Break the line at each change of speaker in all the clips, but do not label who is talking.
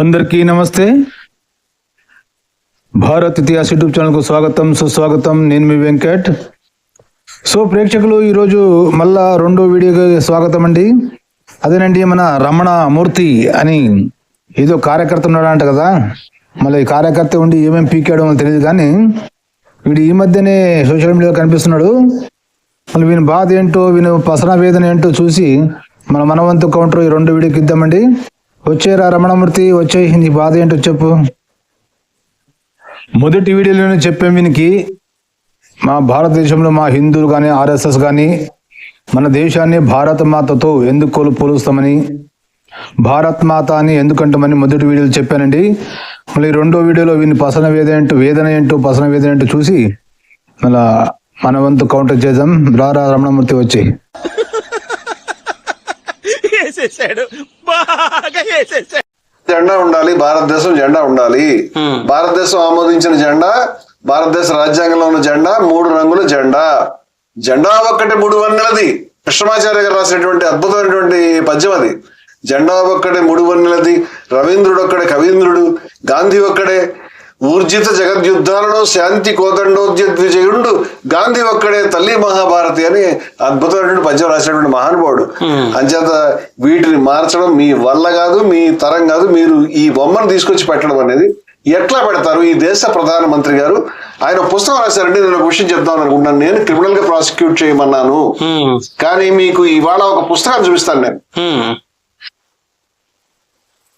అందరికీ నమస్తే. భారత్ ఇతిహాస్ యూట్యూబ్ ఛానల్కు స్వాగతం సుస్వాగతం. నేను మీ వెంకట్. సో ప్రేక్షకులు ఈరోజు మళ్ళా రెండో వీడియోకి స్వాగతం అండి. అదేనండి మన రమణ మూర్తి అని ఏదో కార్యకర్త ఉన్నాడంట కదా. మళ్ళీ ఈ కార్యకర్త ఉండి ఏమేం పీకాడో తెలియదు కానీ వీడు ఈ మధ్యనే సోషల్ మీడియాలో కనిపిస్తున్నాడు. మళ్ళీ వీని బాధ ఏంటో వీని పసన వేదన ఏంటో చూసి మన మనవంతు కౌంటర్ ఈ రెండు వీడియోకి ఇద్దామండి. వచ్చేరా రమణమూర్తి వచ్చే నీ బాధ ఏంటో చెప్పు. మొదటి వీడియోలోనే చెప్పే వీనికి మా భారతదేశంలో మా హిందువులు కానీ ఆర్ఎస్ఎస్ కానీ మన దేశాన్ని భారత మాతతో ఎందుకు పోలుస్తామని భారత్ మాత అని ఎందుకంటామని మొదటి వీడియోలో చెప్పానండి. మళ్ళీ రెండో వీడియోలో వీని పసన వేద ఏంటో వేదన ఏంటో పసన వేదన ఏంటో చూసి మళ్ళా మన వంతు కౌంటర్ చేద్దాం. రారా రమణమూర్తి వచ్చి.
వేసేసాడు బాగా వేసేసాడు
జెండా ఉండాలి భారతదేశం జెండా ఉండాలి. భారతదేశం ఆమోదించిన జెండా భారతదేశ రాజ్యాంగంలో ఉన్న జెండా మూడు రంగుల జెండా. జెండా ఒక్కటే మూడు వర్ణలది కృష్ణమాచార్య గారు రాసినటువంటి అద్భుతమైనటువంటి పద్యం అది. జెండా ఒక్కడే మూడు వర్ణలది రవీంద్రుడు ఒక్కడే కవీంద్రుడు. గాంధీ ఒక్కడే. ఊర్జిత జగద్యుద్ధాలలో శాంతి కోదండోద్యద్విజయుండు గాంధీ ఒక్కడే తల్లి మహాభారతి అని అద్భుతమైనటువంటి పద్యం రాసినటువంటి మహానుభావుడు. అంచేత వీటిని మార్చడం మీ వల్ల కాదు మీ తరం కాదు మీరు ఈ బొమ్మను తీసుకొచ్చి పెట్టడం అనేది ఎట్లా పెడతారు? ఈ దేశ ప్రధానమంత్రి గారు ఆయన పుస్తకం రాశారండి నేను ఒక విషయం చెప్దాం అనుకుంటున్నాను. నేను క్రిమినల్గా ప్రాసిక్యూట్ చేయమన్నాను. కానీ మీకు ఇవాళ ఒక పుస్తకం చూపిస్తాను నేను.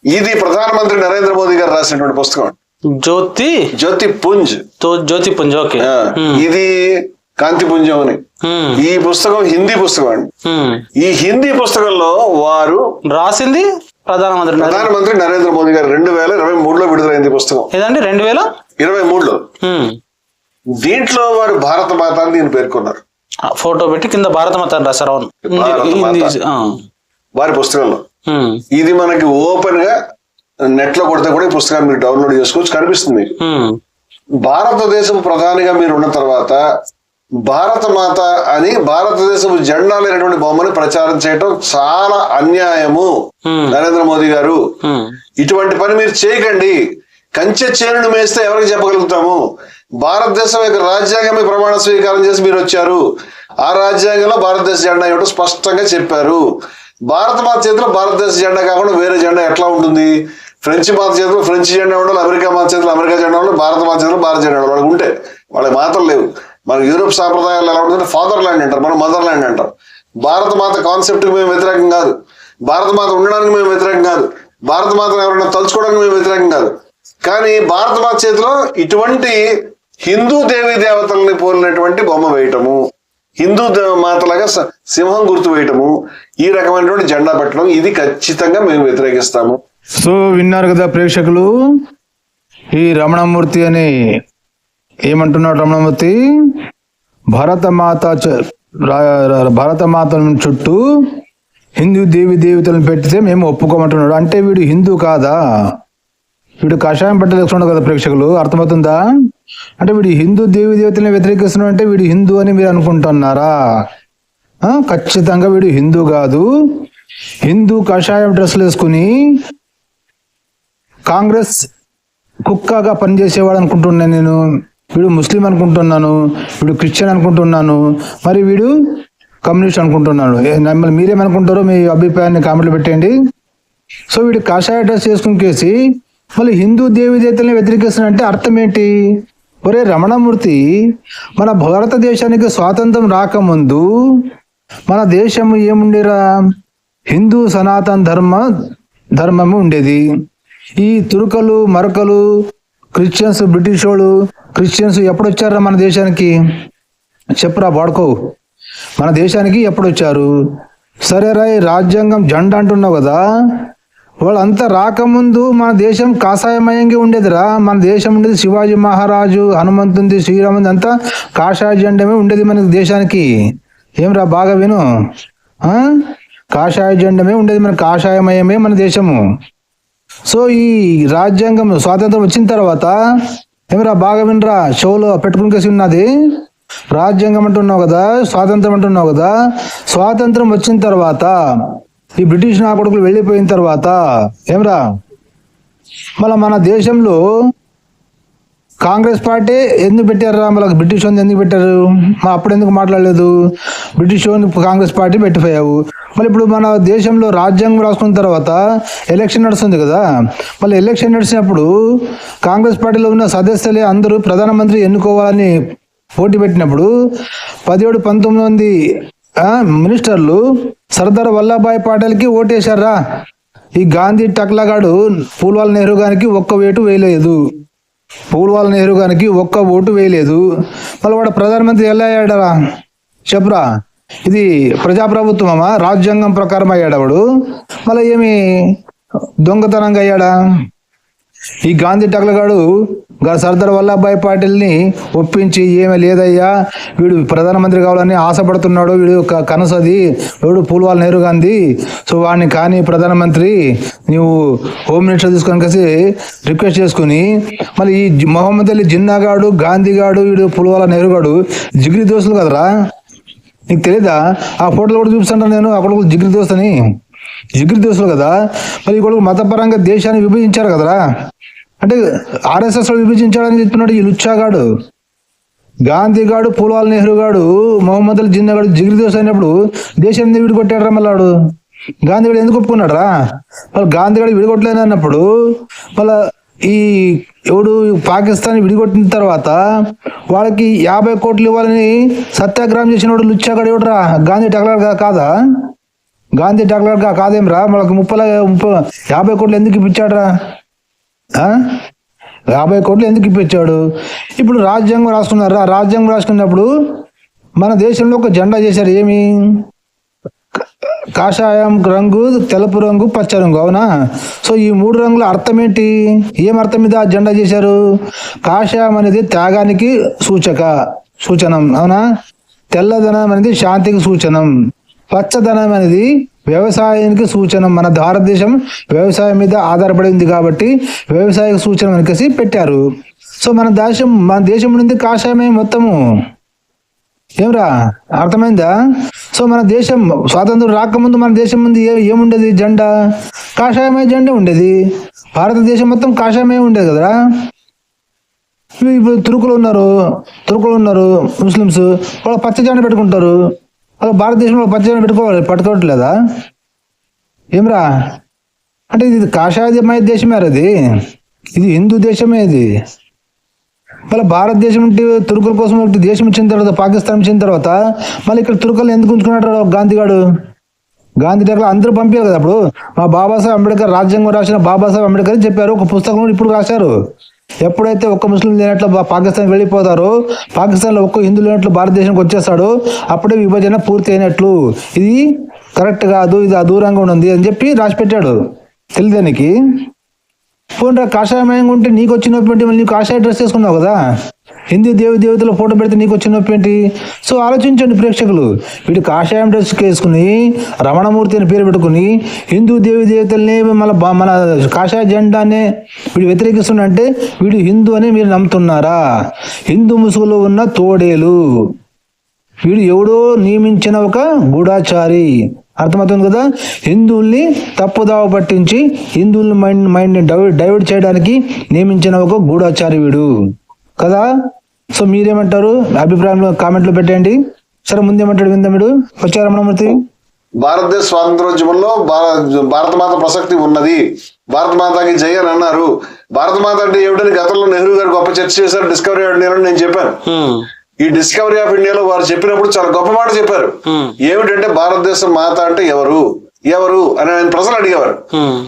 ఇది ప్రధానమంత్రి నరేంద్ర మోదీ గారు రాసినటువంటి పుస్తకం.
జ్యోతి?
జ్యోతి పుంజ్.
జ్యోతి పుంజ్ ఓకే.
ఇది కాంతి పుంజం అని. ఈ పుస్తకం హిందీ పుస్తకం అండి. ఈ హిందీ పుస్తకంలో వారు
రాసింది ప్రధానమంత్రి
ప్రధానమంత్రి నరేంద్ర మోదీ గారు రెండు వేల ఇరవై మూడులో విడుదలైంది పుస్తకం.
ఏదండి? రెండు వేల
ఇరవై మూడులో. దీంట్లో వారు భారత మాత అని దీన్ని పేర్కొన్నారు.
ఫోటో పెట్టి కింద భారత మాత అని రాశారు అవును.
వారి పుస్తకంలో. ఇది మనకి ఓపెన్గా నెట్లో కొడితే కూడా ఈ పుస్తకాన్ని మీరు డౌన్లోడ్ చేసుకోవచ్చు కనిపిస్తుంది మీకు. భారతదేశం ప్రధానిగా మీరు ఉన్న తర్వాత భారత మాత అని భారతదేశపు జెండా లేనటువంటి బొమ్మని ప్రచారం చేయటం చాలా అన్యాయము. నరేంద్ర మోదీ గారు. ఇటువంటి పని మీరు చేయకండి. కంచె చేనును మేస్తే ఎవరికి చెప్పగలుగుతాము? భారతదేశం యొక్క రాజ్యాంగమే ప్రమాణ స్వీకారం చేసి మీరు వచ్చారు. ఆ రాజ్యాంగంలో భారతదేశ జెండా ఏమిటో స్పష్టంగా చెప్పారు. భారత మాత చేతిలో భారతదేశ జెండా కాకుండా వేరే జెండా ఎట్లా ఉంటుంది? ఫ్రెంచ్ మాత చేతులు ఫ్రెంచ్ జెండా ఉండాలి అమెరికా మాత చేతులు అమెరికా జెండా ఉండాలి భారత మాత చేతులు భారత జెండా ఉండాలి. వాళ్ళకి ఉంటే వాళ్ళకి మాత్రం లేవు. మన యూరోప్ సాంప్రదాయాలు ఎలా ఉంటుందంటే ఫాదర్ ల్యాండ్ అంటారు మనం మదర్ ల్యాండ్ అంటారు. భారత మాత కాన్సెప్ట్కి మేము వ్యతిరేకం కాదు. భారత మాత ఉండడానికి మేము వ్యతిరేకం కాదు. భారత మాతను ఎవరైనా తలుచుకోవడానికి మేము వ్యతిరేకం కాదు. కానీ భారత మాత చేతిలో ఇటువంటి హిందూ దేవీ దేవతల్ని పోలినటువంటి బొమ్మ వేయటము హిందూ మాతలాగా స- సింహం గుర్తు వేయటము ఈ రకమైనటువంటి జెండా పెట్టడం ఇది ఖచ్చితంగా మేము వ్యతిరేకిస్తాము.
సో విన్నారు కదా ప్రేక్షకులు. ఈ రమణమూర్తి అని ఏమంటున్నాడు రమణమూర్తి? భరతమాత చ- భరతమాత చుట్టూ హిందూ దేవి దేవతలను పెట్టితే మేము ఒప్పుకోమంటున్నాడు. అంటే వీడు హిందూ కాదా? వీడు కషాయం పెట్టలేస్తున్నాడు కదా ప్రేక్షకులు. అర్థమవుతుందా? అంటే వీడు హిందూ దేవి దేవతలను వ్యతిరేకిస్తున్నాడు అంటే వీడు హిందూ అని మీరు అనుకుంటున్నారా? ఖచ్చితంగా వీడు హిందూ కాదు. హిందూ కషాయం డ్రెస్సులు వేసుకుని కాంగ్రెస్ కుక్కగా పనిచేసేవాడు అనుకుంటున్నాను నేను. వీడు ముస్లిం అనుకుంటున్నాను. వీడు క్రిస్టియన్ అనుకుంటున్నాను. మరి వీడు కమ్యూనిస్ట్ అనుకుంటున్నాను మిమ్మల్ని మీరేమనుకుంటారో మీ అభిప్రాయాన్ని కామెంట్లు పెట్టండి. సో వీడు కాషాయ డ్రెస్ మళ్ళీ హిందూ దేవి దేవతల్ని వ్యతిరేకిస్తున్నాడంటే అర్థం ఏంటి? ఒరే రమణమూర్తి మన భారతదేశానికి స్వాతంత్రం రాకముందు మన దేశం ఏముండేరా? హిందూ సనాతన ధర్మ ధర్మము ఉండేది. ఈ తురుకలు మరకలు క్రిస్టియన్స్ బ్రిటిష్ వాళ్ళు క్రిస్టియన్స్ ఎప్పుడు వచ్చారా మన దేశానికి? చెప్పురా వాడుకో మన దేశానికి ఎప్పుడు వచ్చారు సరే రాయ్ రాజ్యాంగం జెండా అంటున్నావు కదా? వాళ్ళంతా రాకముందు మన దేశం కాషాయమయంగా ఉండేదిరా. మన దేశం ఉండేది శివాజీ మహారాజు హనుమంతుంది శ్రీరాముంది అంతా కాషాయ జెండమే ఉండేది మన దేశానికి. ఏమిరా బాగా విను. కాషాయ జెండమే ఉండేది మన కాషాయమయమే మన దేశము. సో ఈ రాజ్యాంగం స్వాతంత్రం వచ్చిన తర్వాత ఏమరా బాగా వినరా? షోలో పెట్టుకునికేసి ఉన్నది రాజ్యాంగం అంటున్నావు కదా స్వాతంత్రం అంటున్నావు కదా స్వాతంత్రం వచ్చిన తర్వాత ఈ బ్రిటిష్ నా కొడుకులు వెళ్ళిపోయిన తర్వాత ఏమరా? మళ్ళీ మన దేశంలో కాంగ్రెస్ పార్టీ ఎందుకు పెట్టారా మళ్ళీ? బ్రిటిష్ వాళ్ళు ఎందుకు పెట్టారు? మా అప్పుడు ఎందుకు మాట్లాడలేదు? బ్రిటిష్ వాళ్ళు కాంగ్రెస్ పార్టీ పెట్టిపోయావు. మళ్ళీ ఇప్పుడు మన దేశంలో రాజ్యాంగం రాసుకున్న తర్వాత ఎలక్షన్ నడుస్తుంది కదా? మళ్ళీ ఎలక్షన్ నడిచినప్పుడు కాంగ్రెస్ పార్టీలో ఉన్న సదస్యులే అందరూ ప్రధానమంత్రి ఎన్నుకోవాలని పోటీ పెట్టినప్పుడు పదిహేడు పంతొమ్మిది మంది మినిస్టర్లు సర్దార్ వల్లభాయ్ పటేల్కి ఓటేశారా? ఈ గాంధీ టక్లగాడు పూల్వాల్ నెహ్రూ గారికి ఒక్క వేటు వేయలేదు. పూల్వాల నెహ్రూ గారికి ఒక్క ఓటు వేయలేదు. మళ్ళీ వాడు ప్రధానమంత్రి ఎలా అయ్యాడరా? చెప్పురా ఇది ప్రజాప్రభుత్వమా? రాజ్యాంగం ప్రకారం అయ్యాడు వాడు. మళ్ళీ ఏమి దొంగతనంగా అయ్యాడా? ఈ గాంధీ టక్లగాడు గా సర్దార్ వల్లభాయ్ పాటిల్ని ఒప్పించి ఏమీ లేదయ్యా వీడు ప్రధానమంత్రి కావాలని ఆశపడుతున్నాడు వీడు క- కనసది వీడు పూల్వాల్ నెహ్రూ గాంధీ. సో వాడిని కానీ ప్రధానమంత్రి నీవు హోమ్ మినిస్టర్ తీసుకొని కలిసి రిక్వెస్ట్ చేసుకుని మళ్ళీ ఈ మొహమ్మద్ అలీ జిన్నాగాడు గాంధీగాడు వీడు పుల్వాల నెహ్రూ గాడు జిగిరి దోస్తులు కదరా? నీకు తెలీదా? ఆ ఫోటోలు కూడా చూపిస్తాను నేను అక్కడ కూడా జిగిరి దోస్తని. జిగిరి దోస్తులు కదా? మరి ఈ కొడుకు మతపరంగా దేశాన్ని విభజించారు కదరా? అంటే ఆర్ఎస్ఎస్లో విభజించాడని చెప్తున్నాడు ఈ లుచ్చాగాడు. గాంధీ గాడు పూల్వాల్ నెహ్రూ గాడు మొహమ్మద్ అల్ జిన్నా గాడు జిగిరి దోశ అయినప్పుడు దేశాన్ని ఎందుకు మళ్ళాడు గాంధీ గారు ఎందుకు ఒప్పుకున్నాడరా? మళ్ళీ గాంధీ గారు విడిగొట్టలేని అన్నప్పుడు మళ్ళా ఈ ఎవడు పాకిస్తాన్ విడిగొట్టిన తర్వాత వాళ్ళకి యాభై కోట్లు ఇవ్వాలని సత్యాగ్రహం చేసిన వాడు లుచ్చాగాడు ఎవడురా? గాంధీ టక్లర్ కాదా? గాంధీ టక్లర్ కాదేం రా మనకు ముప్పై ముప్పై యాభై కోట్లు ఎందుకు ఇప్పించాడురా? రా యాభై కోట్లు ఎందుకు ఇప్పించాడు? ఇప్పుడు రాజ్యాంగం రాసుకున్నారు? రా రాజ్యాంగం రాసుకున్నప్పుడు మన దేశంలో ఒక జెండా చేశారు. ఏమి? కాషాయం రంగు తెలుపు రంగు పచ్చ రంగు. అవునా? సో ఈ మూడు రంగుల అర్థం ఏంటి? ఏం అర్థం మీద ఆ జెండా చేశారు? కాషాయం అనేది త్యాగానికి సూచక సూచనం. అవునా? తెల్లదనం అనేది శాంతికి సూచనం. పచ్చదనం అనేది వ్యవసాయానికి సూచనం. మన భారతదేశం వ్యవసాయం మీద ఆధారపడి ఉంది కాబట్టి వ్యవసాయ సూచన వెనకేసి పెట్టారు. సో మన దేశం మన దేశం నుండి కాషాయమే మొత్తము. ఏమ్రా? అర్థమైందా? సో మన దేశం స్వాతంత్రం రాకముందు మన దేశం ముందు ఏ ఏముండేది? జెండా. కాషాయమే జెండా ఉండేది. భారతదేశం మొత్తం కాషాయమే ఉండేది కదరా? ఇప్పుడు తురుకులు ఉన్నారు. తురుకులు ఉన్నారు. ముస్లిమ్స్ వాళ్ళు పచ్చ జెండా పెట్టుకుంటారు. అలా భారతదేశంలో పచ్చని పెట్టుకోవాలి పట్టుకోవట్లేదా? ఏమ్రా? అంటే ఇది కాషాయమయ దేశమే అది ఇది. హిందూ దేశమే ఇది. మళ్ళీ భారతదేశం అంటే తుర్కుల కోసం ఒకటి దేశం ఇచ్చిన తర్వాత పాకిస్తాన్ ఇచ్చిన తర్వాత మళ్ళీ ఇక్కడ తురుకులు ఎందుకు ఉంచుకున్నాడు గాంధీగాడు? గాంధీ దగ్గర అందరూ పంపారు కదా అప్పుడు. మా బాబాసాహెబ్ అంబేద్కర్ రాజ్యాంగం రాసిన బాబాసాహెబ్ అంబేద్కర్ చెప్పారు ఒక పుస్తకం ఇప్పుడు రాశారు. ఎప్పుడైతే ఒక్క ముస్లిం లేనట్లు పాకిస్తాన్ వెళ్ళిపోతారో పాకిస్తాన్లో ఒక్క హిందూ లేనట్లు భారతదేశానికి వచ్చేస్తాడో అప్పుడే విభజన పూర్తి అయినట్లు. ఇది కరెక్ట్ కాదు ఇది అదూరంగా ఉంది అని చెప్పి రాసి పెట్టాడు తెలియదానికి పోన్రా కాషాయమయంగా ఉంటే నీకు వచ్చిన మళ్ళీ నీకు కాషాయ డ్రెస్ వేసుకున్నావు కదా? హిందూ దేవి దేవతల ఫోటో పెడితే నీకు వచ్చిన నొప్పి ఏంటి? సో ఆలోచించండి ప్రేక్షకులు. వీడు కాషాయం డ్రెస్ వేసుకుని రమణమూర్తి అని పేరు పెట్టుకుని హిందూ దేవి దేవతల్ని మన మన కాషాయ జెండానే వీడు వ్యతిరేకిస్తున్నంటే వీడు హిందూ అని మీరు నమ్ముతున్నారా? హిందూ ముసుగులో ఉన్న తోడేలు. వీడు ఎవడో నియమించిన ఒక గూఢాచారి. అర్థమవుతుంది కదా? హిందువుల్ని తప్పుదావ పట్టించి హిందువుల మైండ్ మైండ్ని డైవర్ట్ చేయడానికి నియమించిన ఒక గూఢాచారి వీడు. కదా? సో మీరేమంటారు? అభిప్రాయంలో కామెంట్లో పెట్టండి సరే ముందేమంటాడు విందముడు వచ్చారు రమణమూర్తి
భారతదేశ స్వాతంత్రోద్యమంలో భారత భారత మాత ప్రసక్తి ఉన్నది. భారత మాతకి జై అని అన్నారు. భారత మాత అంటే ఏమిటని గతంలో నెహ్రూ గారు గొప్ప చర్చ చేశారు డిస్కవరీ ఆఫ్ ఇండియాలో నేను చెప్పాను. ఈ డిస్కవరీ ఆఫ్ ఇండియాలో వారు చెప్పినప్పుడు చాలా గొప్ప మాట చెప్పారు. ఏమిటంటే భారతదేశం మాత అంటే ఎవరు? ఎవరు అని ఆయన ప్రజలు అడిగేవారు.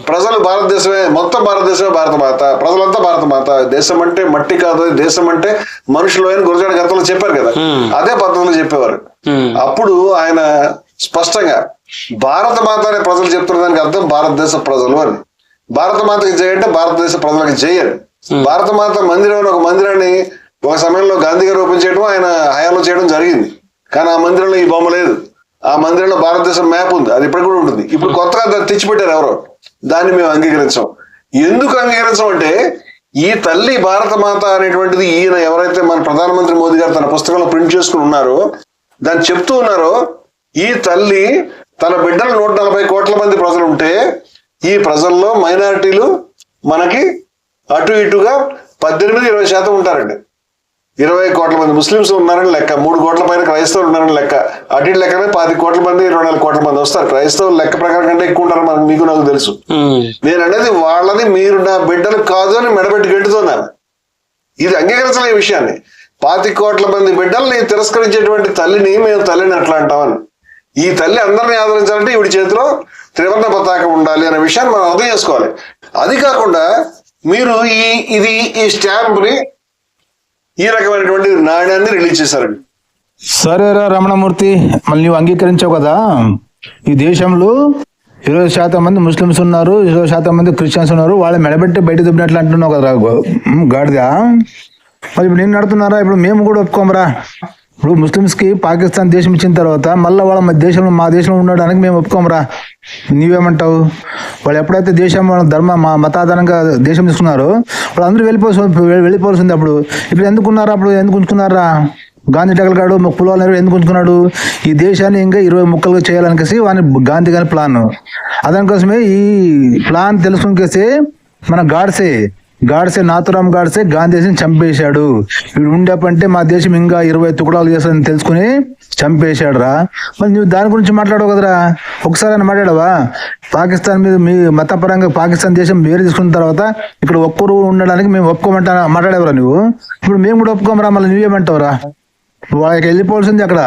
ప్రజలు భారతదేశమే మొత్తం భారతదేశమే భారత మాత ప్రజలంతా భారత మాత. దేశం అంటే మట్టి కాదు దేశం అంటే మనుషులు అని గురజాడ గతంలో చెప్పారు కదా. అదే పద్ధతిలో చెప్పేవారు. అప్పుడు ఆయన స్పష్టంగా భారత మాత అనే ప్రజలు చెప్తున్న దానికి అర్థం భారతదేశ ప్రజలు అని. భారత మాతకి అంటే భారతదేశ ప్రజలకు జై అని. భారత మాత మందిరం అని ఒక మందిరాన్ని ఒక సమయంలో గాంధీ గారు ఓపెన్ చేయడం ఆయన హయాంలో చేయడం జరిగింది. కానీ ఆ మందిరంలో ఈ బొమ్మ లేదు. ఆ మందిరంలో భారతదేశం మ్యాప్ ఉంది. అది ఇప్పటికి కూడా ఉంటుంది. ఇప్పుడు కొత్తగా దాన్ని తెచ్చిపెట్టారు ఎవరో. దాన్ని మేము అంగీకరించాం. ఎందుకు అంగీకరించాం అంటే ఈ తల్లి భారత మాత అనేటువంటిది ఈయన ఎవరైతే మన ప్రధానమంత్రి మోదీ గారు తన పుస్తకంలో ప్రింట్ చేసుకుని ఉన్నారో దాన్ని చెప్తూ ఉన్నారో ఈ తల్లి తన బిడ్డలు నూట నలభై కోట్ల మంది ప్రజలు ఉంటే ఈ ప్రజల్లో మైనారిటీలు మనకి అటు ఇటుగా పద్దెనిమిది ఇరవై శాతం ఉంటారండి. ఇరవై కోట్ల మంది ముస్లింస్ ఉన్నారని లెక్క మూడు కోట్ల పైన క్రైస్తవులు ఉన్నారని లెక్క. అటు లెక్కనే పది కోట్ల మంది ఇరవై నాలుగు కోట్ల మంది వస్తారు. క్రైస్తవులు లెక్క ప్రకారం కంటే ఎక్కువ ఉంటారు మనకు మీకు నాకు తెలుసు. నేను అనేది వాళ్ళది మీరు నా బిడ్డలు కాదు అని మెడబెట్టి గెంటుతున్నాను. ఇది అంగీకరించలే ఈ విషయాన్ని. పాతి కోట్ల మంది బిడ్డల్ని తిరస్కరించేటువంటి తల్లిని మేము తల్లిని ఎట్లా అంటామని. ఈ తల్లి అందరిని ఆదరించాలంటే ఈవిడి చేతిలో త్రివర్ణ పతాకం ఉండాలి అనే విషయాన్ని మనం అర్థం చేసుకోవాలి. అది కాకుండా మీరు ఈ ఇది ఈ స్టాంప్ని ఈ రకమైనటువంటి నాణ్యాన్ని రిలీజ్ చేశారండి
సరేరా రమణమూర్తి మళ్ళీ నువ్వు అంగీకరించావు కదా? ఈ దేశంలో ఇరవై శాతం మంది ముస్లిమ్స్ ఉన్నారు ఇరవై శాతం మంది క్రిస్టియన్స్ ఉన్నారు వాళ్ళ మెడబెట్టి బయట దుబ్బినట్లు అంటున్నావు కదా గాడిదా. మరి ఇప్పుడు నేను నడుతున్నారా? ఇప్పుడు మేము కూడా ఒప్పుకోమరా. ఇప్పుడు ముస్లిమ్స్కి పాకిస్తాన్ దేశం ఇచ్చిన తర్వాత మళ్ళీ వాళ్ళ మా దేశంలో మా దేశంలో ఉండడానికి మేము ఒప్పుకోమరా. నీవేమంటావు? వాళ్ళు ఎప్పుడైతే దేశం వాళ్ళ ధర్మ మా మతాధారంగా దేశం తీసుకున్నారో వాళ్ళు అందరూ వెళ్ళిపోవాల్సి వెళ్ళిపోవాల్సింది అప్పుడు. ఇప్పుడు ఎందుకున్నారా అప్పుడు? ఎందుకు ఉంచుకున్నారా? గాంధీ టగల్ గాడు పులాల నెహ్రూ ఎందుకు ఉంచుకున్నాడు? ఈ దేశాన్ని ఇంకా ఇరవై ముక్కలుగా చేయాలనికేసి వాని గాంధీ గారి ప్లాన్. అదానికోసమే ఈ ప్లాన్ తెలుసుకునికేసి మన గాడ్సే గాడ్సే నాథురామ్ గాడ్సే గాంధీజీని చంపేశాడు. వీడు ఉండేపంటే మా దేశం ఇంకా ఇరవై తుకుడాలు చేస్తాడని తెలుసుకుని చంపేశాడు రా మరి నువ్వు దాని గురించి మాట్లాడవు కదరా. ఒకసారి అని మాట్లాడవా? పాకిస్తాన్ మీద మీ మతపరంగా పాకిస్తాన్ దేశం వేరు తీసుకున్న తర్వాత ఇక్కడ ఒక్కరు ఉండడానికి మేము ఒప్పుకోమంటా మాట్లాడేవరా నువ్వు? ఇప్పుడు మేము కూడా ఒప్పుకోమరా మళ్ళీ నువ్వేమంటావురా వాళ్ళకి వెళ్ళిపోవాల్సింది అక్కడ.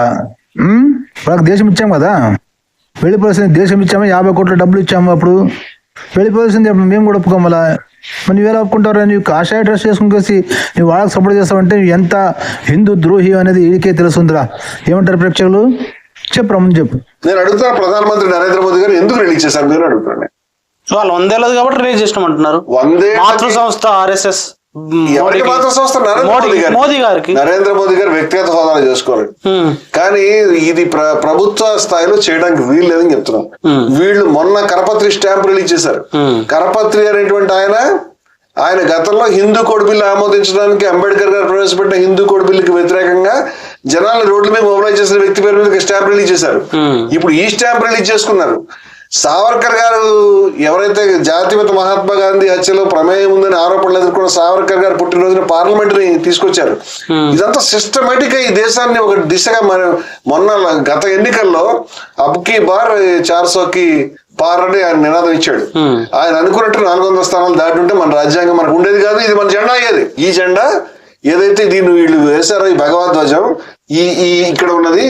వాళ్ళకి దేశం ఇచ్చాం కదా. వెళ్ళిపోవాల్సింది దేశం ఇచ్చాము? యాభై కోట్ల డబ్బులు ఇచ్చాము అప్పుడు? వెళ్ళిపోవాల్సింది మేము కూడా ఒప్పుకోమలా మరి నువ్వెలా ఒప్పుకుంటావు నీవు కాషాయ డ్రెస్ చేసుకునేసి నువ్వు వాళ్ళకి సపోర్ట్ చేస్తావంటే నువ్వు ఎంత హిందూ ద్రోహి అనేది వీడికే తెలుస్తుందిరా ఏమంటారు ప్రేక్షకులు? చెప్పు ముందు చెప్పు.
నేను అడుగుతున్నా ప్రధానమంత్రి నరేంద్ర మోదీ గారు ఎందుకు రిలీజ్ చేశారు? మీరు అడుగుతున్నాను
వాళ్ళు వందేళ్ళది కాబట్టి రిలీజ్ చేసినామంటున్నారు.
వందే
మాతృ సంస్థ ఆర్ఎస్ఎస్.
మోదీ గారు
మోదీ గారికి
నరేంద్ర మోదీ గారు వ్యక్తిగత హోదాలో చేసుకోవాలి. కానీ ఇది ప్ర- ప్రభుత్వ స్థాయిలో చేయడానికి వీలు లేదని చెప్తున్నాం. వీళ్ళు మొన్న కరపత్రి స్టాంప్ రిలీజ్ చేశారు. కరపత్రి అనేటువంటి ఆయన ఆయన గతంలో హిందూ కోడ్ బిల్లు ఆమోదించడానికి అంబేద్కర్ గారు ప్రవేశపెట్టిన హిందూ కోడ్ బిల్లుకి వ్యతిరేకంగా జనాలు రోడ్ల మీద మొబిలైజ్ చేసిన వ్యక్తి పేరు మీద స్టాంప్ రిలీజ్ చేశారు. ఇప్పుడు ఈ స్టాంప్ రిలీజ్ చేసుకున్నారు సావర్కర్ గారు ఎవరైతే జాతిపిత మహాత్మా గాంధీ హత్యలో ప్రమేయం ఉందని ఆరోపణలు ఎదుర్కొన్న సావర్కర్ గారు పుట్టినరోజున పార్లమెంట్ని తీసుకొచ్చారు ఇదంతా సిస్టమేటిక్గా ఈ దేశాన్ని ఒక దిశగా మన మొన్న గత ఎన్నికల్లో అబ్కి బార్ చార్సోకి పార్ అని ఆయన నినాదం ఇచ్చాడు.
Hmm.
ఆయన అనుకున్నట్టు నాలుగు వందల స్థానాలు దాటి ఉంటే మన రాజ్యాంగం మనకు ఉండేది కాదు ఇది మన జెండా అయ్యేది. ఈ జెండా ఏదైతే దీన్ని వీళ్ళు వేశారో ఈ భగవద్ధ్వజం ఈ ఈ ఇక్కడ ఉన్నది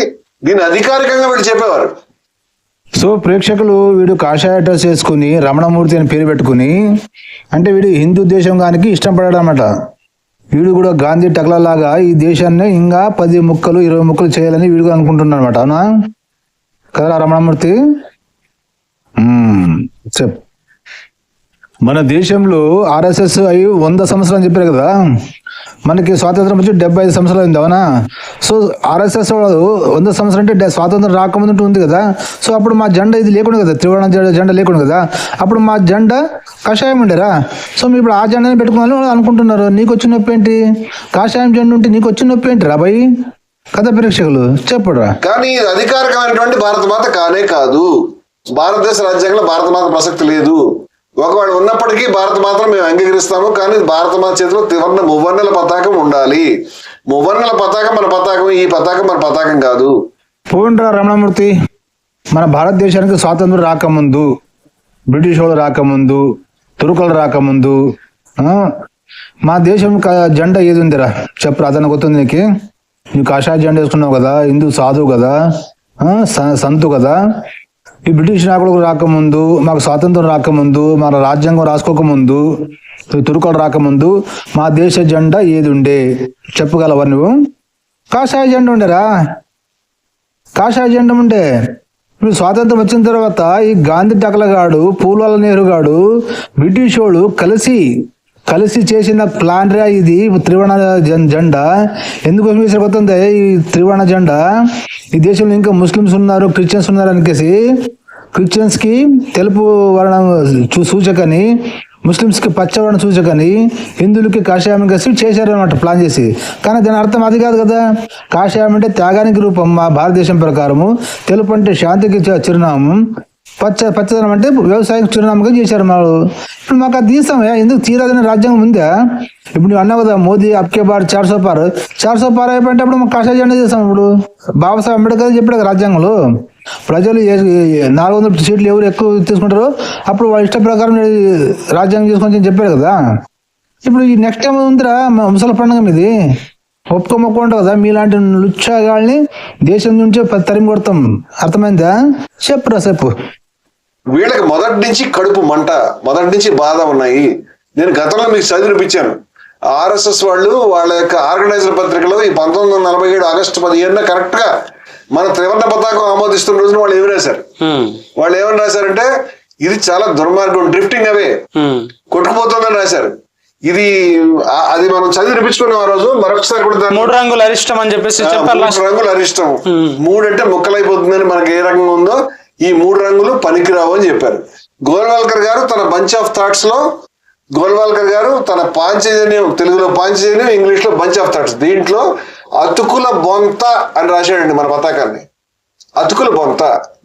దీన్ని అధికారికంగా వీళ్ళు చెప్పేవారు.
సో ప్రేక్షకులు వీడు కాషాయ డ్రెస్ వేసుకుని రమణమూర్తి అని పేరు పెట్టుకుని అంటే వీడు హిందూ దేశం గానికి ఇష్టం పడాడు వీడు కూడా గాంధీ టక్లలాగా ఈ దేశాన్ని ఇంకా పది ముక్కలు ఇరవై ముక్కలు చేయాలని వీడు కూడా అనుకుంటున్నాడు అనమాట అవునా? కదా రమణమూర్తి? చెప్. మన దేశంలో ఆర్ఎస్ఎస్ అయి వంద సంవత్సరాలు చెప్పారు కదా. మనకి స్వాతంత్రం వచ్చి డెబ్బై ఐదు సంవత్సరాలు అయింది అవునా? సో ఆర్ఎస్ఎస్ వాళ్ళు వంద సంవత్సరం అంటే స్వాతంత్రం రాకముందు ఉంది కదా? సో అప్పుడు మా జెండా ఇది లేకుండా కదా త్రివర్ణ జెండా లేకుండా కదా? అప్పుడు మా జెండా కషాయం ఉండేరా? సో మీరు ఇప్పుడు ఆ జెండాని పెట్టుకోవాలని అనుకుంటున్నారు. నీకు వచ్చిన నొప్పి ఏంటి? కాషాయం జెండా ఉంటే నీకు వచ్చిన నొప్పి ఏంటి రా భయ్? కథ ప్రేక్షకులు చెప్పడురా
కానీ అధికారికమైనటువంటి భారత మాత కానే కాదు. భారతదేశ రాజ్యాంగంలో భారత మాత ప్రసక్తి లేదు. ఒకవేళ ఉన్నప్పటికీ భారత మాత్రం మేము అంగీకరిస్తాము కానీ భారత మాత చేతిలో త్రివర్ణ మువ్వన్నెల పతాకం ఉండాలి. మువ్వన్నెల పతాకం మన పతాకం ఈ పతాకం మన పతాకం కాదు.
పోయినరా రమణమూర్తి మన భారతదేశానికి స్వాతంత్రం రాకముందు బ్రిటిష్ వాళ్ళు రాకముందు తురుకలు రాకముందు మా దేశం జెండా ఏది ఉందిరా? చెప్పు అతను గుర్తుంది నీకు? నువ్వు కాషాయ జెండా వేసుకున్నావు కదా హిందూ సాధువు కదా స- సంతు కదా? ఈ బ్రిటిష్ నాయకులకు రాకముందు మాకు స్వాతంత్రం రాకముందు మన రాజ్యాంగం రాసుకోకముందు ఈ తురుకలు రాకముందు మా దేశ జెండా ఏది ఉండే చెప్పగలవా నువ్వు? కాషాయ జెండా ఉండేరా? కాషాయ జెండా ఉండే. ఇప్పుడు స్వాతంత్రం వచ్చిన తర్వాత ఈ గాంధీ టకలగాడు పూలవాల నెహ్రూ గాడు బ్రిటిష్ వాళ్ళు కలిసి కలిసి చేసిన ప్లాన్ రా ఇది త్రివర్ణ జెండా. ఎందుకోసం వేసరిపోతుంది ఈ త్రివర్ణ జెండా ఈ దేశంలో ఇంకా ముస్లిమ్స్ ఉన్నారు క్రిస్టియన్స్ ఉన్నారు అనికేసి క్రిస్టియన్స్కి తెలుపు వర్ణం చూ- సూచకని ముస్లిమ్స్కి పచ్చవర్ణ సూచకని హిందువులకి కాషాయం కలిసి చేశారనమాట ప్లాన్ చేసి. కానీ దాని అర్థం అది కాదు కదా. కాషాయం అంటే త్యాగానికి రూపం మా భారతదేశం ప్రకారము. తెలుపు అంటే శాంతికి చిరునామం. పచ్చ పచ్చదనం అంటే వ్యవసాయ చిరునామాగా చేశారు మాకు ఇప్పుడు మాకు అది తీస్తామయ్యా ఎందుకు తీరాదని రాజ్యాంగం ఉందా? ఇప్పుడు నువ్వు అన్నావు కదా మోదీ అప్కే బార్ చార్ సో పార్ చార్ సో పార్ అయిపోయింటే అప్పుడు మాకు కాషాయ జెండా చేస్తాం ఇప్పుడు. బాబాసాహెబ్ అంబేద్కర్ చెప్పాడు రాజ్యాంగంలో. ప్రజలు ఏ- నాలుగు వందల సీట్లు ఎవరు ఎక్కువ తీసుకుంటారో అప్పుడు వాళ్ళ ఇష్ట ప్రకారం రాజ్యాంగం చేసుకొని చెప్పారు కదా. ఇప్పుడు ఈ నెక్స్ట్ టైం ఉందిరా? మ- ముసలి పండుగ మీది. ఒప్పుకోమొక్కుంటా కదా మీలాంటి లుచ్చాగాళ్ళని దేశం నుంచే ప- తరిమి కొడతాం అర్థమైందా? చెప్పురా చెప్పు.
వీళ్ళకి మొదటి నుంచి కడుపు మంట మొదటి నుంచి బాధ ఉన్నాయి. నేను గతంలో మీకు చదివినిపించాను ఆర్ఎస్ఎస్ వాళ్ళు వాళ్ళ యొక్క ఆర్గనైజర్ పత్రికలో ఈ పంతొమ్మిది వందల నలభై ఏడు ఆగస్టు పదిహేనున కరెక్ట్గా మన త్రివర్ణ పతాకం ఆమోదిస్తున్న రోజున వాళ్ళు ఏమి రాశారు? వాళ్ళు ఏమని రాశారంటే ఇది చాలా దుర్మార్గం డ్రిఫ్టింగ్ అవే. కొట్టుకుపోతుందని రాశారు. ఇది అది మనం చదివి వినిపించుకున్నాం ఆ రోజు మరొకసారి కూడా
మూడు రంగులు అరిష్టం అని చెప్పేసి
రంగులు అరిష్టం. మూడు అంటే ముక్కలైపోతుందని మనకి ఏ రంగం ఉందో ఈ మూడు రంగులు పనికిరావు అని చెప్పారు. గోల్వాల్కర్ గారు తన బంచ్ ఆఫ్ థాట్స్లో గోల్వాల్కర్ గారు తన పాంచజన్యం తెలుగులో పాంచజన్యం ఇంగ్లీష్లో బంచ్ ఆఫ్ థాట్స్. దీంట్లో అతుకుల బొంత అని రాశాడండి మన పతాకాన్ని. అతుకుల బొంత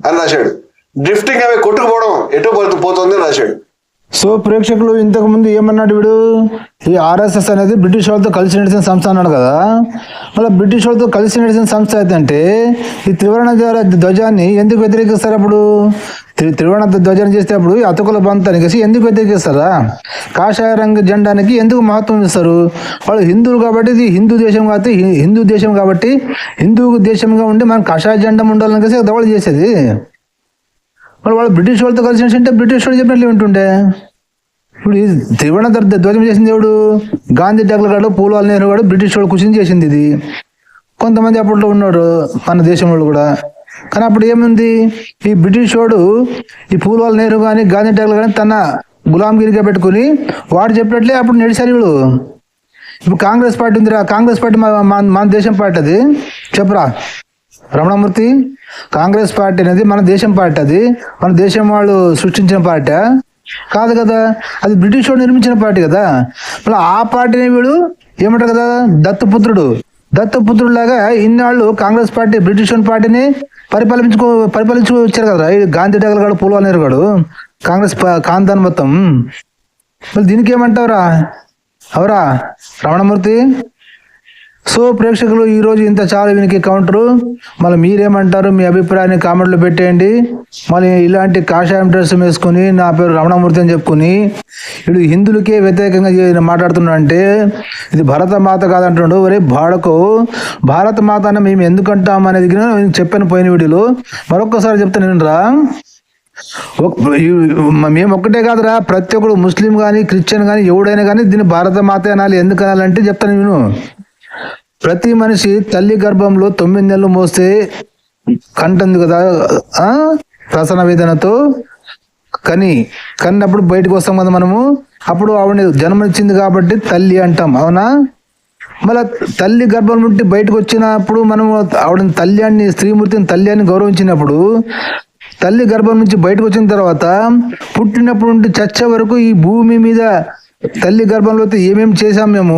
అని రాశాడు. డ్రిఫ్టింగ్ అవి కొట్టుకుపోవడం ఎటు పోతు- పోతుంది అని రాశాడు.
సో ప్రేక్షకులు ఇంతకు ముందు ఏమన్నాడు వీడు? ఈ ఆర్ఎస్ఎస్ అనేది బ్రిటిష్ వాళ్ళతో కలిసి నడిచిన సంస్థ అన్నాడు కదా. మళ్ళీ బ్రిటిష్ వాళ్ళతో కలిసి నడిచిన సంస్థ అయితే ఈ త్రివర్ణ ధ్వజాన్ని ఎందుకు వ్యతిరేకిస్తారు అప్పుడు? త్రివర్ణ ధ్వజాన్ని చేస్తే అప్పుడు ఈ అతుకుల బంతానికి ఎందుకు వ్యతిరేకిస్తారా? కాషాయ రంగు జెండానికి ఎందుకు మహత్వం ఇస్తారు? వాళ్ళు హిందువులు కాబట్టి ఇది హిందూ దేశం కాబట్టి హిందూ దేశం కాబట్టి హిందూ దేశంగా ఉండి మనం కాషాయ జెండా ఉండాలని కలిసి దవళ చేసేది. మరి వాళ్ళు బ్రిటిష్ వాళ్ళతో కలిసి ఉంటే బ్రిటిష్ వాళ్ళు చెప్పినట్లు ఉంటుండే ఇప్పుడు ఈ త్రివర్ణ ధ్వజం చేసింది ఎవడు? గాంధీ డగ్లగాడు పూలవాల నెహ్రూ గారు బ్రిటిష్ వాళ్ళు కుషిని చేసింది ఇది. కొంతమంది అప్పట్లో ఉన్నాడు మన దేశం వాళ్ళు కూడా. కానీ అప్పుడు ఏముంది? ఈ బ్రిటిష్ వాడు ఈ పూలవాల నెహ్రూ కానీ గాంధీ డగ్ల కానీ తన గులాంగిరిగా పెట్టుకుని వాడు చెప్పినట్లే అప్పుడు నడిచారు వీళ్ళు. ఇప్పుడు కాంగ్రెస్ పార్టీ ఉందిరా కాంగ్రెస్ పార్టీ మన మన దేశం పార్టీ అది. చెప్పరా? రమణమూర్తి కాంగ్రెస్ పార్టీ అనేది మన దేశం పార్టీ అది. మన దేశం వాళ్ళు సృష్టించిన పార్టీ. కాదు కదా అది బ్రిటిష్ వాడు నిర్మించిన పార్టీ కదా. మళ్ళీ ఆ పార్టీని వీడు ఏమంటారు కదా దత్తపుత్రుడు. దత్తపుత్రుడు లాగా ఇన్నాళ్ళు కాంగ్రెస్ పార్టీ బ్రిటిష్ పార్టీని పరిపాలించుకో పరిపాలించుకు వచ్చారు కదా గాంధీ డగల్ గాడు పూలవాల్ నెహ్రూ గాడు. కాంగ్రెస్ పా- కాంతాన్ మొత్తం. మళ్ళీ దీనికి ఏమంటావురా? అవరా రమణమూర్తి? సో ప్రేక్షకులు ఈ రోజు ఇంత చాలు వీనికి కౌంటరు. మళ్ళీ మీరేమంటారు? మీ అభిప్రాయాన్ని కామెంట్లో పెట్టేయండి. మళ్ళీ ఇలాంటి కాషాయం డ్రెస్ వేసుకుని నా పేరు రమణమూర్తి అని చెప్పుకుని ఇప్పుడు హిందువులకే వ్యతిరేకంగా మాట్లాడుతున్నాడంటే అంటే ఇది భరత మాత కాదంటున్నాడు. ఒరే భాడకు భారత మాత అని మేము ఎందుకంటాం అనేది నేను చెప్పాను పోయిన వీడియోలో. మరొకసారి చెప్తాను నేను రా మేము ఒక్కటే కాదురా. ప్రతి ఒక్కడు ముస్లిం కానీ క్రిస్టియన్ కానీ ఎవడైనా కానీ దీన్ని భారత మాత అనాలి. ఎందుకు అనాలంటే చెప్తాను నేను. ప్రతి మనిషి తల్లి గర్భంలో తొమ్మిది నెలలు మోస్తే కంటుంది కదా ఆ? ప్రసన వేదనతో. కని కన్నప్పుడు బయటకు వస్తాం కదా మనము. అప్పుడు ఆవిడ జన్మనిచ్చింది కాబట్టి తల్లి అంటాం అవునా? మళ్ళీ తల్లి గర్భం నుండి బయటకు వచ్చినప్పుడు మనం ఆవిడ తల్లి అని స్త్రీమూర్తిని తల్లి అని గౌరవించినప్పుడు తల్లి గర్భం నుంచి బయటకు వచ్చిన తర్వాత పుట్టినప్పుడు నుండి చచ్చే వరకు ఈ భూమి మీద తల్లి గర్భంలో ఏమేమి చేసాం మేము?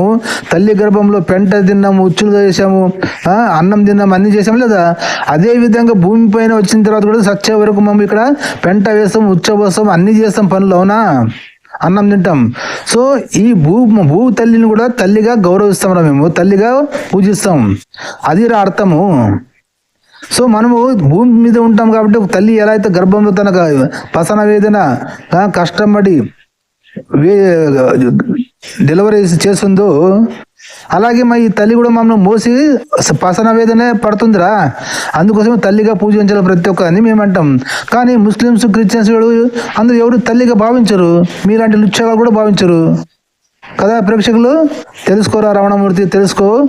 తల్లి గర్భంలో పెంట తిన్నాము ఉచ్చులు చేసాము అన్నం తిన్నాము అన్ని చేసాము లేదా? అదే విధంగా భూమి పైన వచ్చిన తర్వాత కూడా సచ్చే వరకు మేము ఇక్కడ పెంట వేస్తాం ఉచ్చ పోస్తాం అన్ని చేస్తాం పనులు అవునా? అన్నం తింటాం. సో ఈ భూ భూ తల్లిని కూడా తల్లిగా గౌరవిస్తాం రా మేము తల్లిగా పూజిస్తాం. అది రా అర్థము. సో మనము భూమి మీద ఉంటాం కాబట్టి తల్లి ఎలా అయితే గర్భంలో తన పసన వేదన కష్టపడి డెలివరీ చేస్తుందో అలాగే మా ఈ తల్లి కూడా మమ్మల్ని మోసి పసన వేదనే పడుతుందిరా. అందుకోసం తల్లిగా పూజించాలి ప్రతి ఒక్కరిని మేము అంటాం కానీ ముస్లిమ్స్ క్రిస్టియన్స్ అందరూ ఎవరు తల్లిగా భావించరు. మీలాంటి లుచ్చగా కూడా భావించరు. కదా ప్రేక్షకులు? తెలుసుకోరా రమణమూర్తి తెలుసుకో.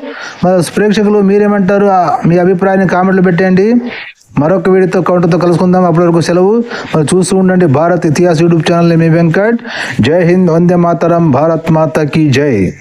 ప్రేక్షకులు మీరేమంటారు? ఆ, మీ అభిప్రాయాన్ని కామెంట్లు పెట్టండి మరొక వీడియోతో కౌంటర్తో కలుసుకుందాం. అప్పటి వరకు సెలవు. మరి చూస్తూ ఉండండి భారత్ ఇతిహాస్ యూట్యూబ్ ఛానల్ మీ వెంకట్. జై హింద్ వందే మాతరం భారత్ మాతకి జై.